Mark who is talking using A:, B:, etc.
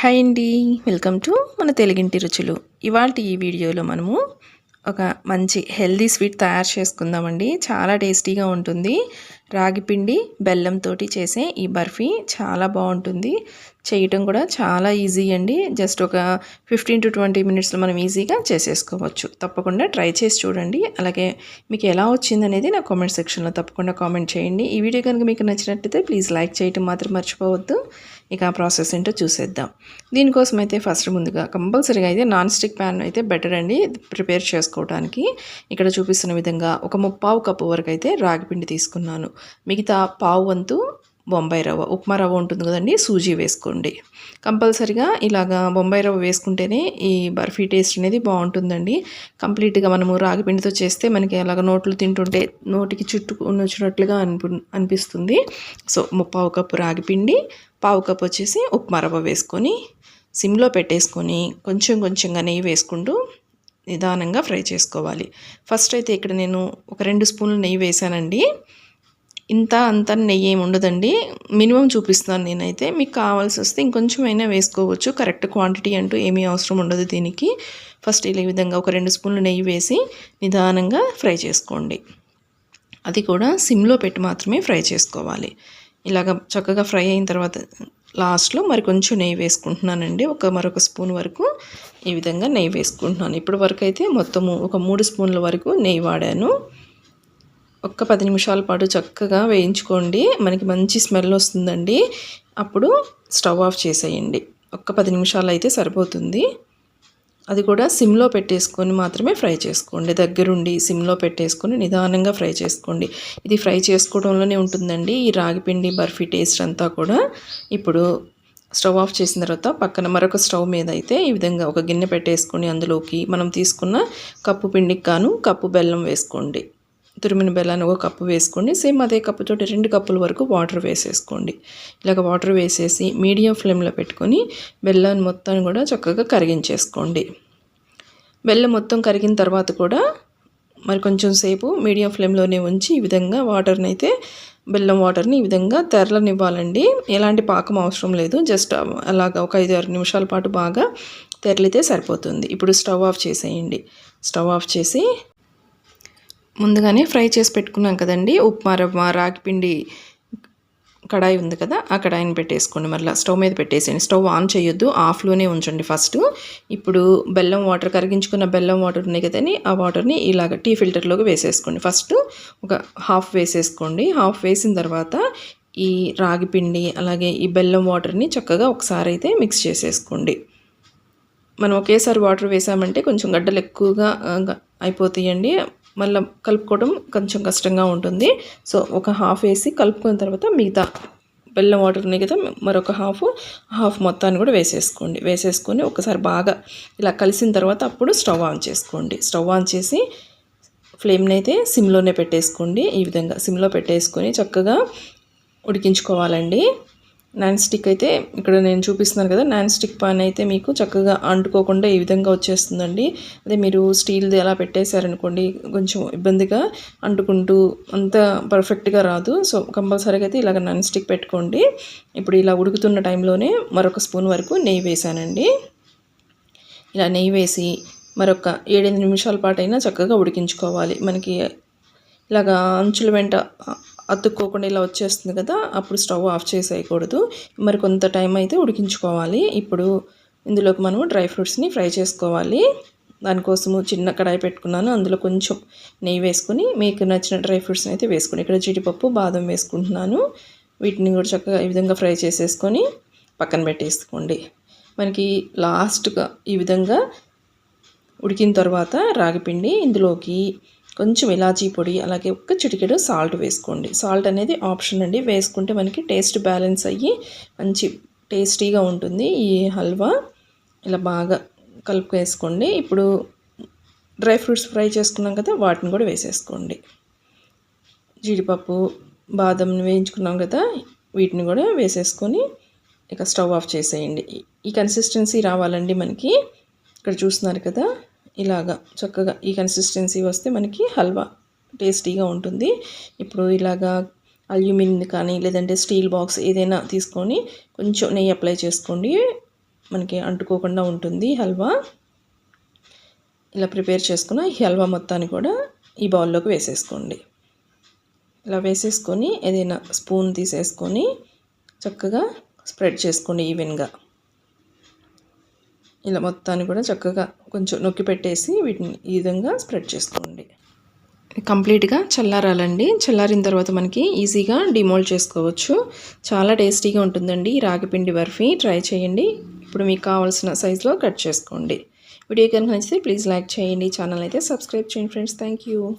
A: Hi అండి. Welcome to మన తెలుగింటి రుచులు. ఇవాళ ఈ వీడియోలో మనము ఒక మంచి హెల్దీ స్వీట్ తయారు చేసుకుందామండి. చాలా టేస్టీగా ఉంటుంది. రాగిపిండి బెల్లంతో చేసే ఈ బర్ఫీ చాలా బాగుంటుంది. చేయటం కూడా చాలా ఈజీ అండి. జస్ట్ ఒక ఫిఫ్టీన్ టు ట్వంటీ మినిట్స్లో మనం ఈజీగా చేసేసుకోవచ్చు. తప్పకుండా ట్రై చేసి చూడండి. అలాగే మీకు ఎలా వచ్చింది అనేది నా కామెంట్ సెక్షన్లో తప్పకుండా కామెంట్ చేయండి. ఈ వీడియో కనుక మీకు నచ్చినట్లయితే ప్లీజ్ లైక్ చేయటం మాత్రం మర్చిపోవద్దు. ఇక ఆ ప్రాసెస్ ఏంటో చూసేద్దాం. దీనికోసం అయితే ఫస్ట్ ముందుగా కంపల్సరీగా అయితే నాన్ స్టిక్ ప్యాన్ అయితే బెటర్ అండి ప్రిపేర్ చేసుకోవడానికి ఇక్కడ చూపిస్తున్న విధంగా ఒక ముప్పావు కప్పు వరకు అయితే రాగి పిండి తీసుకున్నాను. మిగతా పావు వంతు బొంబాయి రవ్వ ఉప్మా రవ్వ ఉంటుంది కదండి సూజీ వేసుకోండి. కంపల్సరిగా ఇలాగా బొంబాయి రవ్వ వేసుకుంటేనే ఈ బర్ఫీ టేస్ట్ అనేది బాగుంటుందండి. కంప్లీట్గా మనము రాగి పిండితో చేస్తే మనకి అలాగ నోట్లు తింటుంటే నోటికి చుట్టూ వచ్చినట్లుగా అనిపి అనిపిస్తుంది. సో ముప్పావు కప్పు రాగి పిండి పావు కప్పు వచ్చేసి ఉప్మా రవ్వ వేసుకొని సిమ్లో పెట్టేసుకొని కొంచెం కొంచెంగా నెయ్యి వేసుకుంటూ నిదానంగా ఫ్రై చేసుకోవాలి. ఫస్ట్ అయితే ఇక్కడ నేను ఒక రెండు స్పూన్లు నెయ్యి వేసానండి ఇంత అంత నెయ్యి ఏమి ఉండదండి. మినిమం చూపిస్తాను నేనైతే. మీకు కావాల్సి వస్తే ఇంకొంచెం అయినా వేసుకోవచ్చు. కరెక్ట్ క్వాంటిటీ అంటూ ఏమీ అవసరం ఉండదు దీనికి. ఫస్ట్ ఇలా విధంగా ఒక రెండు స్పూన్లు నెయ్యి వేసి నిదానంగా ఫ్రై చేసుకోండి. అది కూడా సిమ్లో పెట్టి మాత్రమే ఫ్రై చేసుకోవాలి. ఇలాగ చక్కగా ఫ్రై అయిన తర్వాత లాస్ట్లో మరి కొంచెం నెయ్యి వేసుకుంటున్నానండి. ఒక మరొక స్పూన్ వరకు ఈ విధంగా నెయ్యి వేసుకుంటున్నాను. ఇప్పటి వరకు అయితే మొత్తము ఒక మూడు స్పూన్ల వరకు నెయ్యి వాడాను. ఒక్క పది నిమిషాల పాటు చక్కగా వేయించుకోండి. మనకి మంచి స్మెల్ వస్తుందండి. అప్పుడు స్టవ్ ఆఫ్ చేసేయండి. ఒక్క పది నిమిషాలు అయితే సరిపోతుంది. అది కూడా సిమ్లో పెట్టేసుకొని మాత్రమే ఫ్రై చేసుకోండి. దగ్గరుండి సిమ్లో పెట్టేసుకొని నిదానంగా ఫ్రై చేసుకోండి. ఇది ఫ్రై చేసుకోవడంలోనే ఉంటుందండి. ఈ రాగిపిండి బర్ఫీ టేస్ట్ అంతా కూడా ఇప్పుడు స్టవ్ ఆఫ్ చేసిన తర్వాత పక్కన మరొక స్టవ్ మీద అయితే ఈ విధంగా ఒక గిన్నె పెట్టేసుకొని అందులోకి మనం తీసుకున్న కప్పు పిండికి కాను కప్పు బెల్లం వేసుకోండి. తురిమిన బెల్లాన్ని ఒక కప్పు వేసుకోండి. సేమ్ అదే కప్పుతోటి రెండు కప్పుల వరకు వాటర్ వేసేసుకోండి. ఇలాగ వాటర్ వేసేసి మీడియం ఫ్లేమ్లో పెట్టుకొని బెల్లాన్ని మొత్తాన్ని కూడా చక్కగా కరిగించేసుకోండి. బెల్లం మొత్తం కరిగిన తర్వాత కూడా మరి కొంచెం సేపు మీడియం ఫ్లేమ్లోనే ఉంచి ఈ విధంగా వాటర్ని అయితే బెల్లం వాటర్ని ఈ విధంగా తెరలనివ్వాలండి. ఎలాంటి పాకం అవసరం లేదు. జస్ట్ అలాగ ఒక ఐదు ఆరు నిమిషాల పాటు బాగా తెరలితే సరిపోతుంది. ఇప్పుడు స్టవ్ ఆఫ్ చేసేయండి. స్టవ్ ఆఫ్ చేసి ముందుగానే ఫ్రై చేసి పెట్టుకున్నాం కదండి. ఉప్మా రవ్వ రాగిపిండి కడాయి ఉంది కదా ఆ కడాయిని పెట్టేసుకోండి. మళ్ళీ స్టవ్ మీద పెట్టేసేయండి. స్టవ్ ఆన్ చేయొద్దు ఆఫ్లోనే ఉంచండి ఫస్ట్. ఇప్పుడు బెల్లం వాటర్ కరిగించుకున్న బెల్లం వాటర్ ఉన్నాయి కదండి ఆ వాటర్ని ఇలాగ టీ ఫిల్టర్లోకి వేసేసుకోండి. ఫస్ట్ ఒక హాఫ్ వేసేసుకోండి. హాఫ్ వేసిన తర్వాత ఈ రాగి పిండి అలాగే ఈ బెల్లం వాటర్ని చక్కగా ఒకసారి అయితే మిక్స్ చేసేసుకోండి. మనం ఒకేసారి వాటర్ వేసామంటే కొంచెం గడ్డలు ఎక్కువగా అయిపోతాయండి. మళ్ళీ కలుపుకోవడం కొంచెం కష్టంగా ఉంటుంది. సో ఒక హాఫ్ వేసి కలుపుకున్న తర్వాత మిగతా బెల్లం వాటర్ ఉన్నాయి కదా మరొక హాఫ్ హాఫ్ మొత్తాన్ని కూడా వేసేసుకోండి. వేసేసుకొని ఒకసారి బాగా ఇలా కలిసిన తర్వాత అప్పుడు స్టవ్ ఆన్ చేసుకోండి. స్టవ్ ఆన్ చేసి ఫ్లేమ్ని అయితే సిమ్లోనే పెట్టేసుకోండి. ఈ విధంగా సిమ్లో పెట్టేసుకొని చక్కగా ఉడికించుకోవాలండి. నాన్ స్టిక్ అయితే ఇక్కడ నేను చూపిస్తున్నాను కదా నాన్ స్టిక్ పాన్ అయితే మీకు చక్కగా అంటుకోకుండా ఈ విధంగా వచ్చేస్తుందండి. అదే మీరు స్టీల్ది అలా పెట్టేశారనుకోండి కొంచెం ఇబ్బందిగా అంటుకుంటూ అంత పర్ఫెక్ట్గా రాదు. సో కంపల్సరీగా అయితే ఇలాగ నాన్ స్టిక్ పెట్టుకోండి. ఇప్పుడు ఇలా ఉడుకుతున్న టైంలోనే మరొక స్పూన్ వరకు నెయ్యి వేసానండి ఇలా నెయ్యి వేసి మరొక ఏడెనిమిది నిమిషాల పాటు అయినా చక్కగా ఉడికించుకోవాలి. మనకి ఇలాగా అంచుల వెంట అతుక్కోకుండా ఇలా వచ్చేస్తుంది కదా అప్పుడు స్టవ్ ఆఫ్ చేసేయకూడదు. మరి కొంత టైం అయితే ఉడికించుకోవాలి. ఇప్పుడు ఇందులోకి మనం డ్రై ఫ్రూట్స్ని ఫ్రై చేసుకోవాలి. దానికోసము చిన్న కడాయి పెట్టుకున్నాను. అందులో కొంచెం నెయ్యి వేసుకుని మీకు నచ్చిన డ్రై ఫ్రూట్స్ని అయితే వేసుకుని ఇక్కడ జీడిపప్పు బాదం వేసుకుంటున్నాను. వీటిని కూడా చక్కగా ఈ విధంగా ఫ్రై చేసేసుకొని పక్కన పెట్టేసుకోండి. మనకి లాస్ట్గా ఈ విధంగా ఉడికిన తర్వాత రాగిపిండి ఇందులోకి కొంచెం ఇలాచీ పొడి అలాగే ఒక్క చిటికెడు సాల్ట్ వేసుకోండి. సాల్ట్ అనేది ఆప్షన్ అండి. వేసుకుంటే మనకి టేస్ట్ బ్యాలెన్స్ అయ్యి మంచి టేస్టీగా ఉంటుంది. ఈ హల్వా ఇలా బాగా కలుపు వేసుకోండి ఇప్పుడు డ్రై ఫ్రూట్స్ ఫ్రై చేసుకున్నాం కదా వాటిని కూడా వేసేసుకోండి. జీడిపప్పు బాదం వేయించుకున్నాం కదా వీటిని కూడా వేసేసుకొని ఇక స్టవ్ ఆఫ్ చేసేయండి. ఈ కన్సిస్టెన్సీ రావాలండి మనకి. ఇక్కడ చూస్తున్నారు కదా ఇలాగా చక్కగా ఈ కన్సిస్టెన్సీ వస్తే మనకి హల్వా టేస్టీగా ఉంటుంది. ఇప్పుడు ఇలాగా అల్యూమినియం కానీ లేదంటే స్టీల్ బాక్స్ ఏదైనా తీసుకొని కొంచెం నెయ్యి అప్లై చేసుకోండి. మనకి అంటుకోకుండా ఉంటుంది హల్వా. ఇలా ప్రిపేర్ చేసుకున్న ఈ హల్వా మొత్తాన్ని కూడా ఈ బౌల్లోకి వేసేసుకోండి. ఇలా వేసేసుకొని ఏదైనా స్పూన్ తీసేసుకొని చక్కగా స్ప్రెడ్ చేసుకోండి ఈవెన్గా ఇలా మొత్తాన్ని కూడా చక్కగా కొంచెం నొక్కి పెట్టేసి వీటిని ఈ విధంగా స్ప్రెడ్ చేసుకోండి. కంప్లీట్గా చల్లారాలండి. చల్లారిన తర్వాత మనకి ఈజీగా డిమోల్డ్ చేసుకోవచ్చు. చాలా టేస్టీగా ఉంటుందండి ఈ రాగిపిండి బర్ఫీ. ట్రై చేయండి. ఇప్పుడు మీకు కావాల్సిన సైజులో కట్ చేసుకోండి. వీడియో కనుక నచ్చితే ప్లీజ్ లైక్ చేయండి. ఛానల్ అయితే సబ్స్క్రైబ్ చేయండి ఫ్రెండ్స్. Thank you.